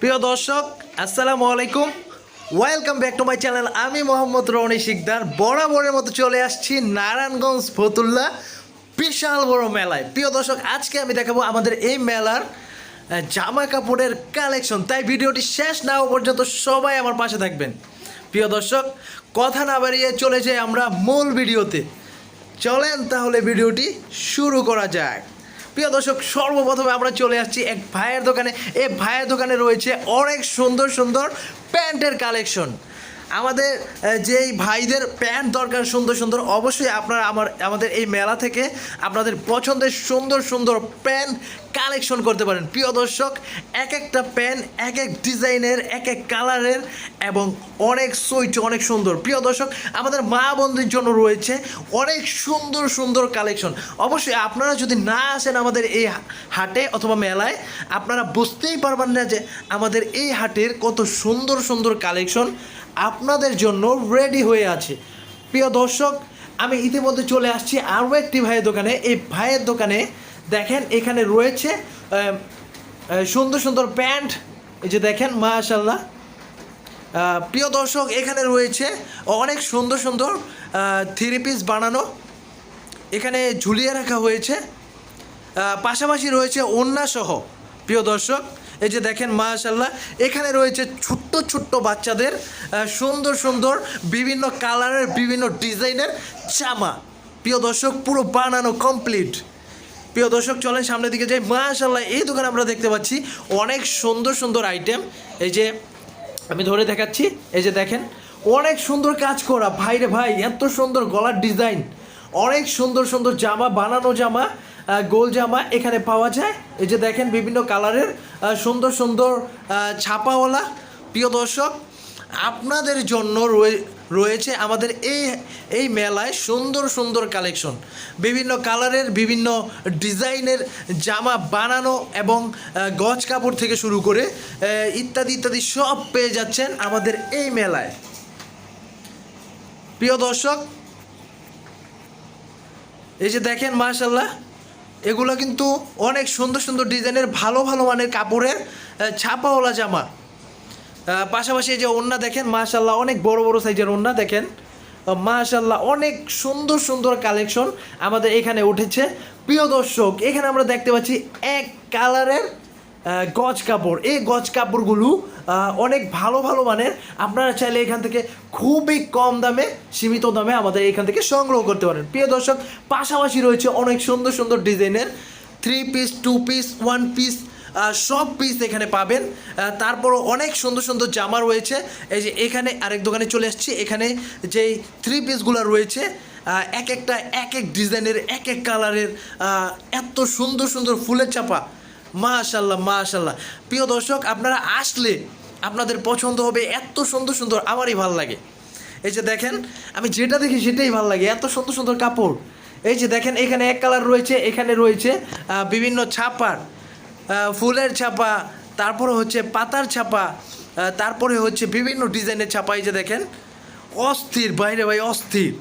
প্রিয় দর্শক, আসসালামু আলাইকুম। Welcome back to my channel আমি মোহাম্মদ রনি শিকদার। বরাবরের মতো চলে আসছি নারায়ণগঞ্জ ফতুল্লা বিশাল বড় মেলায়। প্রিয় দর্শক, আজকে আমি দেখাবো আমাদের এই মেলার জামা কাপড়ের কালেকশন তাই ভিডিওটি শেষ না হওয়া পর্যন্ত সবাই আমার পাশে থাকবেন। প্রিয় দর্শক, কথা না বাড়িয়ে চলে যাই আমরা মূল ভিডিওতে। চলেন তাহলে ভিডিওটি শুরু করা যাক। প্রিয় দর্শক, সর্বপ্রথমে আমরা চলে আসছি এক ভাইয়ের দোকানে। এই ভাইয়ের দোকানে রয়েছে অনেক সুন্দর সুন্দর প্যান্টের কালেকশন। আমাদের যেই ভাইদের প্যান্ট দরকার সুন্দর সুন্দর, অবশ্যই আপনারা আমার, আমাদের এই মেলা থেকে আপনাদের পছন্দের সুন্দর সুন্দর প্যান্ট কালেকশন করতে পারেন। প্রিয় দর্শক, এক একটা প্যান্ট, এক এক ডিজাইনের, এক এক কালারের এবং অনেক সুইট, অনেক সুন্দর। প্রিয় দর্শক, আমাদের মা বন্ধুর জন্য রয়েছে অনেক সুন্দর সুন্দর কালেকশন। অবশ্যই আপনারা যদি না আসেন আমাদের এই হাটে অথবা মেলায়, আপনারা বুঝতেই পারবেন না যে আমাদের এই হাটের কত সুন্দর সুন্দর কালেকশন। আপনাদের জন্য রেডি হয়ে আছে। প্রিয় দর্শক, আমি ইতিমধ্যে চলে আসছি আরও একটি ভাইয়ের দোকানে। এই ভাইয়ের দোকানে দেখেন, এখানে রয়েছে সুন্দর সুন্দর প্যান্ট। এই যে দেখেন মাশাল্লাহ প্রিয় দর্শক, এখানে রয়েছে অনেক সুন্দর সুন্দর থ্রি পিস বানানো। এখানে ঝুলিয়ে রাখা হয়েছে। পাশাপাশি রয়েছে ওন্না সহ। প্রিয় দর্শক এই যে দেখেন মাশাল্লাহ এখানে রয়েছে ছোট্ট ছোট্ট বাচ্চাদের সুন্দর সুন্দর বিভিন্ন কালারের, বিভিন্ন ডিজাইনের জামা। প্রিয় দর্শক, পুরো বানানো কমপ্লিট প্রিয় দর্শক, চলেন সামনের দিকে যাই। মাশাল্লাহ এই দোকানে আমরা দেখতে পাচ্ছি অনেক সুন্দর সুন্দর আইটেম এই যে আমি ধরে দেখাচ্ছি, এই যে দেখেন, অনেক সুন্দর কাজ করা। ভাই রে ভাই, এত সুন্দর গলার ডিজাইন। অনেক সুন্দর সুন্দর জামা, বানানো জামা। গোল জামা এখানে পাওয়া যায়। এই যে দেখেন বিভিন্ন কালারের সুন্দর সুন্দর ছাপাওয়ালা। প্রিয় দর্শক, আপনাদের জন্য রয়ে- রয়েছে আমাদের এই এই মেলায় সুন্দর সুন্দর কালেকশন। বিভিন্ন কালারের, বিভিন্ন ডিজাইনের জামা বানানো এবং গজ কাপড় থেকে শুরু করে ইত্যাদি ইত্যাদি সব পেয়ে যাচ্ছেন আমাদের এই মেলায়। প্রিয় দর্শক, এই যে দেখেন মাশাল্লাহ এগুলো কিন্তু অনেক সুন্দর সুন্দর ডিজাইনের ভালো ভালো মানের কাপড়ের ছাপাওয়ালা জামা। পাশাপাশি যে ওন্না দেখেন মাশাল্লাহ অনেক বড় বড় সাইজের ওন্না দেখেন। মাশাল্লাহ অনেক সুন্দর সুন্দর কালেকশন আমাদের এখানে উঠেছে। প্রিয় দর্শক, এখানে আমরা দেখতে পাচ্ছি এক কালারের গজ কাপড়। এই গজ কাপড়গুলো অনেক ভালো ভালো মানের। আপনারা চাইলে এখান থেকে খুবই কম দামে, সীমিত দামে আমাদের এখান থেকে সংগ্রহ করতে পারেন। প্রিয় দর্শক, পাশাপাশি রয়েছে অনেক সুন্দর সুন্দর ডিজাইনের three piece two piece one piece সব পিস এখানে পাবেন। তারপরও অনেক সুন্দর সুন্দর জামা রয়েছে। এই যে এখানে আরেক দোকানে চলে আসছি। এখানে যেই থ্রি পিসগুলো রয়েছে এক একটা, এক এক ডিজাইনের, এক এক কালারের এত সুন্দর সুন্দর ফুলের চাপা মাশাল্লাহ মাশাল্লাহ প্রিয় দর্শক, আপনারা আসলে আপনাদের পছন্দ হবে এত সুন্দর সুন্দর আমারই ভালো লাগে। এই যে দেখেন, আমি যেটা দেখি সেটাই ভালো লাগে। এত সুন্দর সুন্দর কাপড়। এই যে দেখেন, এখানে এক কালার রয়েছে, এখানে রয়েছে বিভিন্ন ছাপার ফুলের ছাপা, তারপরে হচ্ছে পাতার ছাপা তারপরে হচ্ছে বিভিন্ন ডিজাইনের ছাপা। এই যে দেখেন, অস্থির, বাইরে ভাই, অস্থির।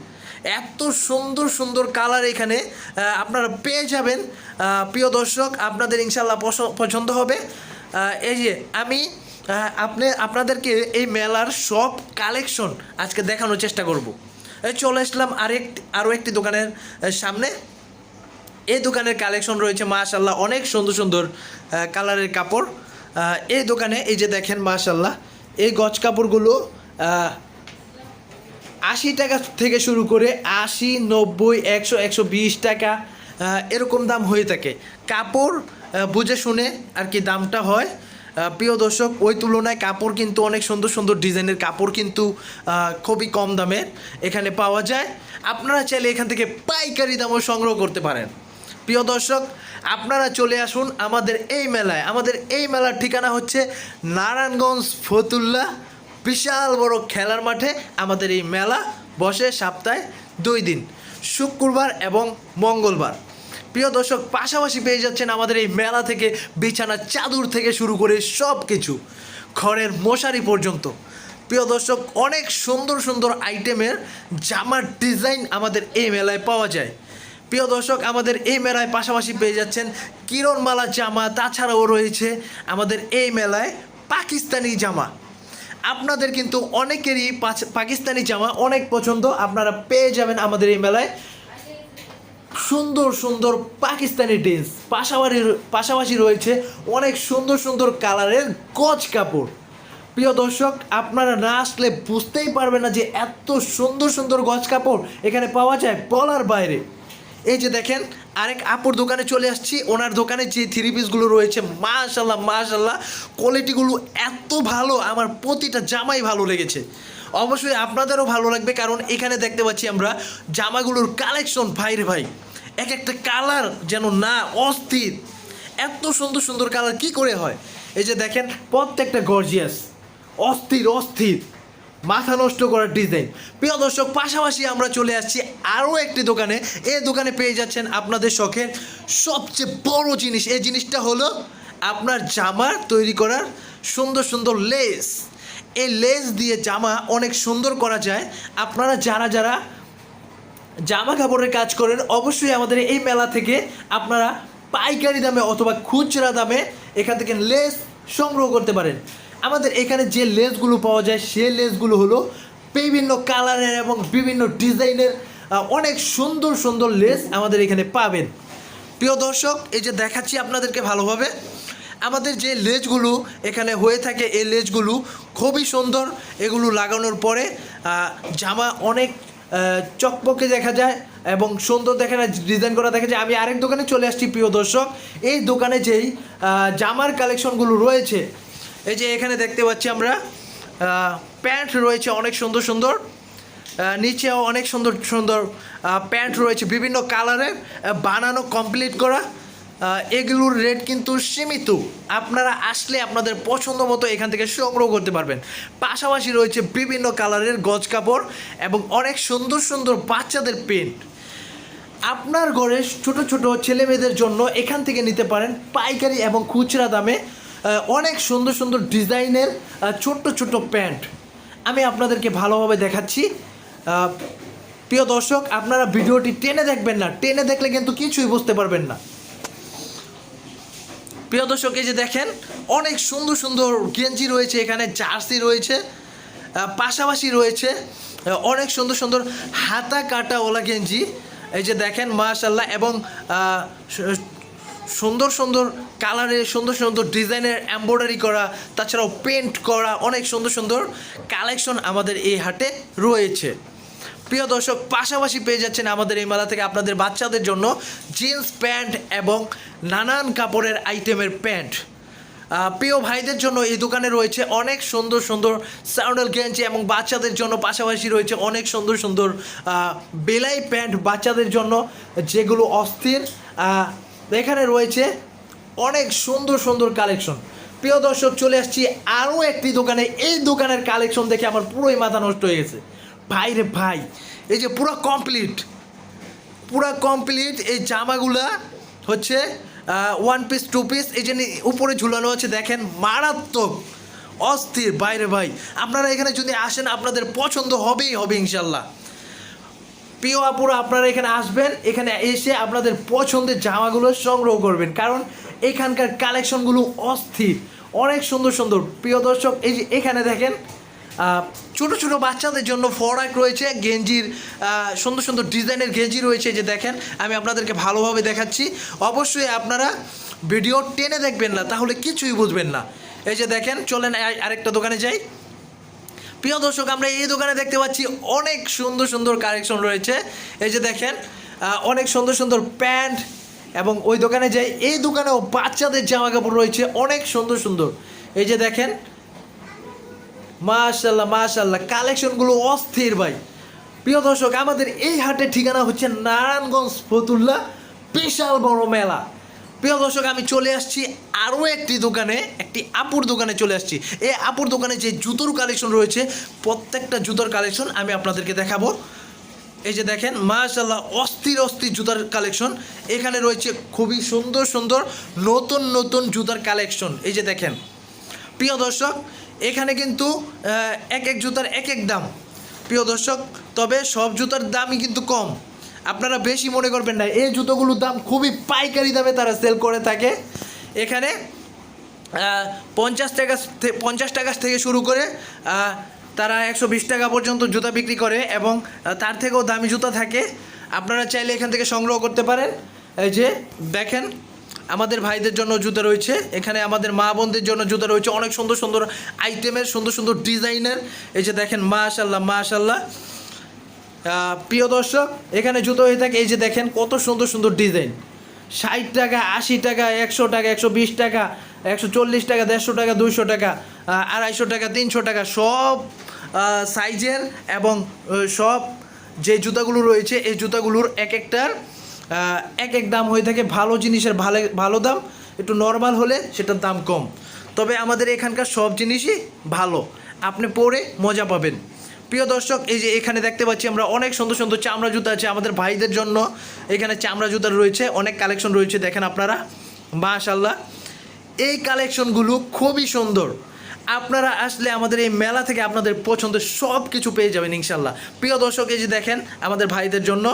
এত সুন্দর সুন্দর কালার এখানে আপনারা পেয়ে যাবেন। প্রিয় দর্শক, আপনাদের ইনশাল্লাহ পছ- পছন্দ হবে। এই যে আমি আপনি, আপনাদেরকে এই মেলার সব কালেকশন আজকে দেখানোর চেষ্টা করব। চলে আসলাম আরেক আরও একটি দোকানের সামনে। এই দোকানের কালেকশন রয়েছে মাশাল্লাহ অনেক সুন্দর সুন্দর কালারের কাপড়। এই দোকানে এই যে দেখেন মাশাল্লাহ এই গজ কাপড়গুলো আশি টাকা থেকে শুরু করে আশি, নব্বই, একশো একশো বিশ টাকা এরকম দাম হয়ে থাকে। কাপড় বুঝে শুনে আর কি দামটা হয়। প্রিয় দর্শক, ওই তুলনায় কাপড় কিন্তু অনেক সুন্দর সুন্দর ডিজাইনের কাপড় কিন্তু খুবই কম দামে এখানে পাওয়া যায়। আপনারা চাইলে এখান থেকে পাইকারি দামও সংগ্রহ করতে পারেন। প্রিয় দর্শক, আপনারা চলে আসুন আমাদের এই মেলায়। আমাদের এই মেলার ঠিকানা হচ্ছে নারায়ণগঞ্জ ফতুল্লা বিশাল বড় খেলার মাঠে আমাদের এই মেলা বসে সপ্তাহে দুই দিন, শুক্রবার এবং মঙ্গলবার। প্রিয় দর্শক, পাশাপাশি পেয়ে যাচ্ছেন আমাদের এই মেলা থেকে বিছানা চাদর থেকে শুরু করে সব কিছু খড়ের মশারি পর্যন্ত। প্রিয় দর্শক, অনেক সুন্দর সুন্দর আইটেমের জামার ডিজাইন আমাদের এই মেলায় পাওয়া যায়। প্রিয় দর্শক, আমাদের এই মেলায় পাশাপাশি পেয়ে যাচ্ছেন কিরণমালা জামা, তাছাড়াও রয়েছে আমাদের এই মেলায় পাকিস্তানি জামা। আপনাদের কিন্তু অনেকেরই পাকিস্তানি জামা অনেক পছন্দ। আপনারা পেয়ে যাবেন আমাদের এই মেলায়। সুন্দর সুন্দর পাকিস্তানি ড্রেস। পাশাপাশি পাশাপাশি রয়েছে অনেক সুন্দর সুন্দর কালারের গজ কাপড়। প্রিয় দর্শক, আপনারা না আসলে বুঝতেই পারবেন না যে এত সুন্দর সুন্দর গজ কাপড় এখানে পাওয়া যায় বলার বাইরে। এই যে দেখেন আরেক আপুর দোকানে চলে আসছি। ওনার দোকানে যে থ্রি পিসগুলো রয়েছে মাশাল্লাহ মাশাল্লাহ কোয়ালিটিগুলো এত ভালো, আমার প্রতিটা জামাই ভালো লেগেছে। অবশ্যই আপনাদেরও ভালো লাগবে, কারণ এখানে দেখতে পাচ্ছি আমরা জামাগুলোর কালেকশন ভাইরে ভাই। এক একটা কালার যেন না অস্থির। এত সুন্দর সুন্দর কালার কি করে হয়? এই যে দেখেন, প্রত্যেকটা গর্জিয়াস অস্থির অস্থির। মাথা নষ্ট করার ডিজাইন প্রিয় দর্শক, পাশাপাশি আমরা চলে আসছি আরও একটি দোকানে। এই দোকানে পেয়ে যাচ্ছেন আপনাদের শখের সবচেয়ে বড় জিনিস। এই জিনিসটা হলো আপনার জামার তৈরি করার সুন্দর সুন্দর লেস এই লেস দিয়ে জামা অনেক সুন্দর করা যায়। আপনারা যারা যারা জামা কাপড়ের কাজ করেন, অবশ্যই আমাদের এই মেলা থেকে আপনারা পাইকারি দামে অথবা খুচরা দামে এখান থেকে লেস সংগ্রহ করতে পারেন। আমাদের এখানে যে লেসগুলো পাওয়া যায় সে লেসগুলো হলো বিভিন্ন কালারের এবং বিভিন্ন ডিজাইনের অনেক সুন্দর সুন্দর লেস আমাদের এখানে পাবেন। প্রিয় দর্শক, এই যে দেখাচ্ছি আপনাদেরকে ভালোভাবে, আমাদের যে লেজগুলো এখানে হয়ে থাকে, এই লেজগুলো খুবই সুন্দর। এগুলো লাগানোর পরে জামা অনেক চকপকে দেখা যায় এবং সুন্দর দেখা যায়, ডিজাইন করা দেখা যায়। আমি আরেক দোকানে চলে আসছি, প্রিয় দর্শক। এই দোকানে যেই জামার কালেকশনগুলো রয়েছে এই যে এখানে দেখতে পাচ্ছি আমরা প্যান্ট রয়েছে অনেক সুন্দর সুন্দর নিচেও অনেক সুন্দর সুন্দর প্যান্ট রয়েছে বিভিন্ন কালারের বানানো কমপ্লিট করা এগুলোর রেট কিন্তু সীমিত। আপনারা আসলে আপনাদের পছন্দ মতো এখান থেকে সংগ্রহ করতে পারবেন। পাশাপাশি রয়েছে বিভিন্ন কালারের গজ কাপড় এবং অনেক সুন্দর সুন্দর বাচ্চাদের পেন্ট আপনার ঘরে ছোট ছোট ছেলে মেয়েদের জন্য এখান থেকে নিতে পারেন পাইকারি এবং খুচরা দামে অনেক সুন্দর সুন্দর ডিজাইনের ছোট্ট ছোট্ট প্যান্ট আমি আপনাদেরকে ভালোভাবে দেখাচ্ছি। প্রিয় দর্শক, আপনারা ভিডিওটি টেনে দেখবেন না, টেনে দেখলে কিন্তু কিছুই বুঝতে পারবেন না। প্রিয় দর্শক, এই যে দেখেন, অনেক সুন্দর সুন্দর গেঞ্জি রয়েছে এখানে, জার্সি রয়েছে পাশাপাশি রয়েছে অনেক সুন্দর সুন্দর হাতা কাটাওয়ালা গেঞ্জি। এই যে দেখেন মাশাল্লাহ এবং সুন্দর সুন্দর কালারের সুন্দর সুন্দর ডিজাইনের এমব্রয়ডারি করা, তাছাড়াও পেন্ট করা অনেক সুন্দর সুন্দর কালেকশন আমাদের এই হাটে রয়েছে। প্রিয় দর্শক, পাশাপাশি পেয়ে যাচ্ছেন আমাদের এই মেলা থেকে আপনাদের বাচ্চাদের জন্য জিন্স প্যান্ট এবং নানান কাপড়ের আইটেমের প্যান্ট প্রিয় ভাইদের জন্য এই দোকানে রয়েছে অনেক সুন্দর সুন্দর স্যান্ডেল গেঞ্জি এবং বাচ্চাদের জন্য পাশাপাশি রয়েছে অনেক সুন্দর সুন্দর বেলাই প্যান্ট বাচ্চাদের জন্য, যেগুলো অস্থির এখানে রয়েছে অনেক সুন্দর সুন্দর কালেকশন। প্রিয় দর্শক, চলে আসছি আরও একটি দোকানে। এই দোকানের কালেকশন দেখে আমার পুরোই মাথা নষ্ট হয়ে গেছে। ভাই রে ভাই, এই যে পুরো কমপ্লিট পুরো কমপ্লিট এই জামাগুলা হচ্ছে ওয়ান পিস টু পিস এই যে উপরে ঝুলানো আছে, দেখেন, মারাত্মক, অস্থির। বাইরে ভাই, আপনারা এখানে যদি আসেন, আপনাদের পছন্দ হবেই, হবে ইনশাল্লাহ। প্রিয় আপুরা, আপনারা এখানে আসবেন, এখানে এসে আপনাদের পছন্দের জামাগুলো সংগ্রহ করবেন, কারণ এখানকার কালেকশনগুলো অস্থির, অনেক সুন্দর সুন্দর। প্রিয় দর্শক, এই যে এখানে দেখেন ছোট ছোট বাচ্চাদের জন্য ফরাক রয়েছে, গেঞ্জির সুন্দর সুন্দর ডিজাইনের গেঞ্জি রয়েছে যে দেখেন, আমি আপনাদেরকে ভালোভাবে দেখাচ্ছি। অবশ্যই আপনারা ভিডিও টেনে দেখবেন না, তাহলে কিছুই বুঝবেন না। এই যে দেখেন, চলেন আরেকটা দোকানে যাই। প্রিয় দর্শক, আমরা এই দোকানে দেখতে পাচ্ছি অনেক সুন্দর সুন্দর কালেকশন রয়েছে। এই যে দেখেন অনেক সুন্দর সুন্দর প্যান্ট এবং ওই দোকানে যাই এই দোকানেও বাচ্চাদের জামা কাপড় রয়েছে, অনেক সুন্দর সুন্দর। এই যে দেখেন মাশাল্লাহ মাশাল্লাহ কালেকশনগুলো অস্থির ভাই। প্রিয় দর্শক, আমাদের এই হাটের ঠিকানা হচ্ছে নারায়ণগঞ্জ ফতুল্লা, বিশাল বড় মেলা। প্রিয় দর্শক, আমি চলে আসছি আরও একটি দোকানে, একটি আপুর দোকানে চলে আসছি। এই আপুর দোকানে যে জুতোর কালেকশন রয়েছে, প্রত্যেকটা জুতোর কালেকশন আমি আপনাদেরকে দেখাবো। এই যে দেখেন মাশাল্লাহ অস্থির অস্থির জুতার কালেকশন এখানে রয়েছে খুবই সুন্দর সুন্দর নতুন নতুন জুতার কালেকশন এই যে দেখেন, প্রিয় দর্শক, এখানে কিন্তু এক এক জুতার এক এক দাম। প্রিয় দর্শক, তবে সব জুতার দামই কিন্তু কম। আপনারা বেশি মনে করবেন না এই জুতোগুলোর দাম খুবই পাইকারি দামে তারা সেল করে থাকে। এখানে পঞ্চাশ টাকা পঞ্চাশ টাকা থেকে শুরু করে তারা একশো বিশ টাকা পর্যন্ত জুতা বিক্রি করে এবং তার থেকেও দামি জুতা থাকে। আপনারা চাইলে এখান থেকে সংগ্রহ করতে পারেন। এই যে দেখেন আমাদের ভাইদের জন্য জুতা রয়েছে। এখানে আমাদের মা বোনদের জন্য জুতা রয়েছে। অনেক সুন্দর সুন্দর আইটেমের সুন্দর সুন্দর ডিজাইনের এই যে দেখেন মাশাল্লাহ মাশাল্লাহ আহ, প্রিয় দর্শক, এখানে জুতো হয়ে থাকে। এই যে দেখেন, কত সুন্দর সুন্দর ডিজাইন। ষাট টাকা, আশি টাকা, একশো টাকা, একশো বিশ টাকা, একশো চল্লিশ টাকা, দেড়শো টাকা, দুইশো টাকা আড়াইশো টাকা, তিনশো টাকা, সব সাইজের এবং সব যে জুতাগুলো রয়েছে, এই জুতাগুলোর এক একটার এক এক দাম হয়ে থাকে। ভালো জিনিসের ভালো ভালো দাম। একটু নর্মাল হলে সেটার দাম কম। তবে আমাদের এখানকার সব জিনিসই ভালো। আপনি পরে মজা পাবেন। প্রিয় দর্শক, এই যে এখানে দেখতে পাচ্ছি আমরা অনেক সুন্দর সুন্দর চামড়া জুতা আছে আমাদের ভাইদের জন্য। এখানে চামড়া জুতা রয়েছে, অনেক কালেকশন রয়েছে, দেখেন আপনারা। মাশাল্লাহ এই কালেকশনগুলো খুবই সুন্দর। আপনারা আসলে আমাদের এই মেলা থেকে আপনাদের পছন্দের সব কিছু পেয়ে যাবেন ইনশাল্লাহ প্রিয় দর্শক, এই যে দেখেন আমাদের ভাইদের জন্য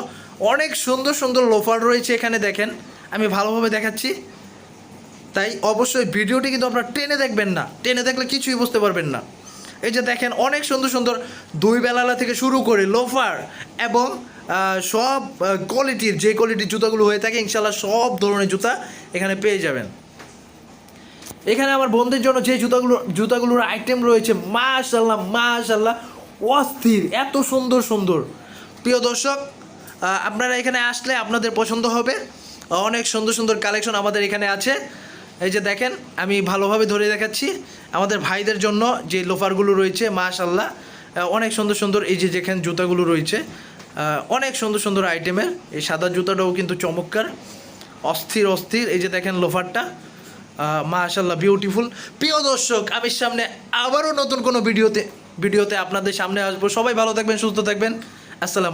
অনেক সুন্দর সুন্দর লোফার রয়েছে এখানে, দেখেন। আমি ভালোভাবে দেখাচ্ছি। তাই অবশ্যই ভিডিওটি কিন্তু আপনারা টেনে দেখবেন না। টেনে দেখলে কিছুই বুঝতে পারবেন না। এই যে দেখেন, অনেক সুন্দর সুন্দর দুই বেলালা থেকে শুরু করে লোফার এবং সব কোয়ালিটির যে কোয়ালিটির জুতাগুলো হয়ে থাকে ইনশাল্লাহ সব ধরনের জুতা এখানে পেয়ে যাবেন। এখানে আমার বন্ধুদের জন্য যে জুতাগুলো, জুতাগুলোর আইটেম রয়েছে মাশাল্লাহ মাশাল্লাহ অস্থির, এত সুন্দর সুন্দর। প্রিয় দর্শক আপনারা এখানে আসলে আপনাদের পছন্দ হবে। অনেক সুন্দর সুন্দর কালেকশন আমাদের এখানে আছে। এই যে দেখেন, আমি ভালোভাবে ধরে দেখাচ্ছি। আমাদের ভাইদের জন্য যে লোফারগুলো রয়েছে মাশাল্লাহ অনেক সুন্দর সুন্দর এই যে যেখানে জুতাগুলো রয়েছে অনেক সুন্দর সুন্দর আইটেমের। এই সাদা জুতাটাও কিন্তু চমৎকার, অস্থির অস্থির। এই যে দেখেন লোফারটা মাশাল্লাহ বিউটিফুল প্রিয় দর্শক, আমি সামনে আবারও নতুন কোনো ভিডিওতে ভিডিওতে আপনাদের সামনে আসব। সবাই ভালো থাকবেন, সুস্থ থাকবেন। আসসালাম